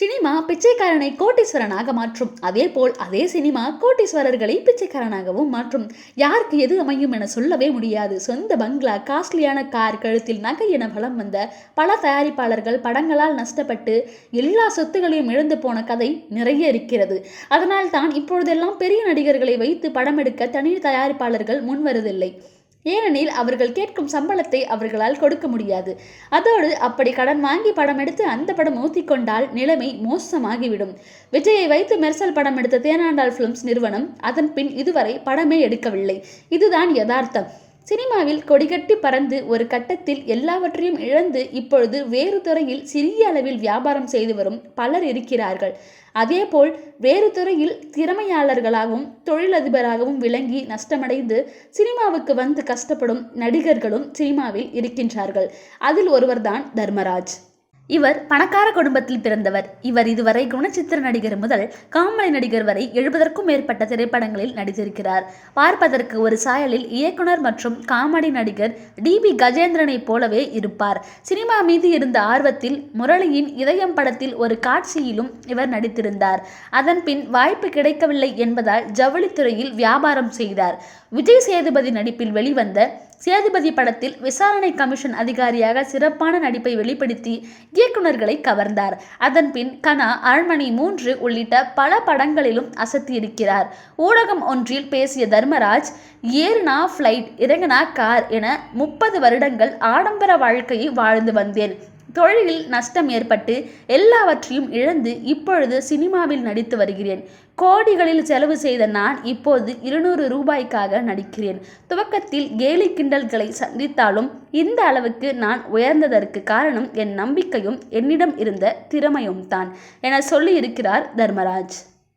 Cinema பிச்சைக்காரனை கோட்டீஸ்வரனாக மாற்றும். அதே போல் அதே சினிமா கோட்டீஸ்வரர்களை பிச்சைக்காரனாகவும் மாற்றும். யாருக்கு எது அமையும் என சொல்லவே முடியாது. சொந்த பங்களா காஸ்ட்லியான கார் கழுத்தில் நகை என வலம் வந்த பல தயாரிப்பாளர்கள் படங்களால் நஷ்டப்பட்டு எல்லா சொத்துகளையும் இழந்து போன கதை நிறைய இருக்கிறது. அதனால் தான் இப்பொழுதெல்லாம் பெரிய நடிகர்களை வைத்து படம் எடுக்க தனி தயாரிப்பாளர்கள் முன்வருவதில்லை. ஏனெனில் அவர்கள் கேட்கும் சம்பளத்தை அவர்களால் கொடுக்க முடியாது. அதோடு அப்படி கடன் வாங்கி படம் எடுத்து அந்த படம் ஊத்திக்கொண்டால் நிலைமை மோசமாகிவிடும். விஜயை வைத்து மெர்சல் படம் எடுத்த தேனாண்டாள் பிலிம்ஸ் நிறுவனம் அதன் பின் இதுவரை படமே எடுக்கவில்லை. இதுதான் யதார்த்தம். சினிமாவில் கொடிகட்டி பறந்து ஒரு கட்டத்தில் எல்லாவற்றையும் இழந்து இப்பொழுது வேறு துறையில் சிறிய அளவில் வியாபாரம் செய்து வரும் பலர் இருக்கிறார்கள். அதேபோல் வேறு துறையில் திறமையாளர்களாகவும் தொழிலதிபராகவும் விளங்கி நஷ்டமடைந்து சினிமாவுக்கு வந்து கஷ்டப்படும் நடிகர்களும் சினிமாவில் இருக்கின்றார்கள். அதில் ஒருவர்தான் தர்மராஜ். இவர் பணக்கார குடும்பத்தில் பிறந்தவர். இவர் இதுவரை குணச்சித்திர நடிகர் முதல் காமெடி நடிகர் வரை எழுபதற்கும் மேற்பட்ட திரைப்படங்களில் நடித்திருக்கிறார். பார்ப்பதற்கு ஒரு சாயலில் இயக்குனர் மற்றும் காமெடி நடிகர் டி பி கஜேந்திரனைப் போலவே இருப்பார். சினிமா மீது இருந்த ஆர்வத்தில் முரளியின் இதயம் படத்தில் ஒரு காட்சியிலும் இவர் நடித்திருந்தார். அதன் பின் வாய்ப்பு கிடைக்கவில்லை என்பதால் ஜவுளித்துறையில் வியாபாரம் செய்தார். விஜய் சேதுபதி நடிப்பில் வெளிவந்த சேதுபதி படத்தில் விசாரணை கமிஷன் அதிகாரியாக சிறப்பான நடிப்பை வெளிப்படுத்தி இயக்குநர்களை கவர்ந்தார். அதன்பின் கனா அரண்மனை மூன்று உள்ளிட்ட பல படங்களிலும் அசத்தியிருக்கிறார். ஊடகம் ஒன்றில் பேசிய தர்மராஜ் ஏறுனா ஃப்ளைட் இறங்கினா கார் என முப்பது வருடங்கள் ஆடம்பர வாழ்க்கையை வாழ்ந்து வந்தேன். தொழிலில் நஷ்டம் ஏற்பட்டு எல்லாவற்றையும் இழந்து இப்பொழுது சினிமாவில் நடித்து வருகிறேன். கோடிகளில் செலவு செய்த நான் இப்போது இருநூறு ரூபாய்க்காக நடிக்கிறேன். துவக்கத்தில் கேலி கிண்டல்களை சந்தித்தாலும் இந்த அளவுக்கு நான் உயர்ந்ததற்கு காரணம் என் நம்பிக்கையும் என்னிடம் இருந்த திறமையும் தான் என சொல்லியிருக்கிறார் தர்மராஜ்.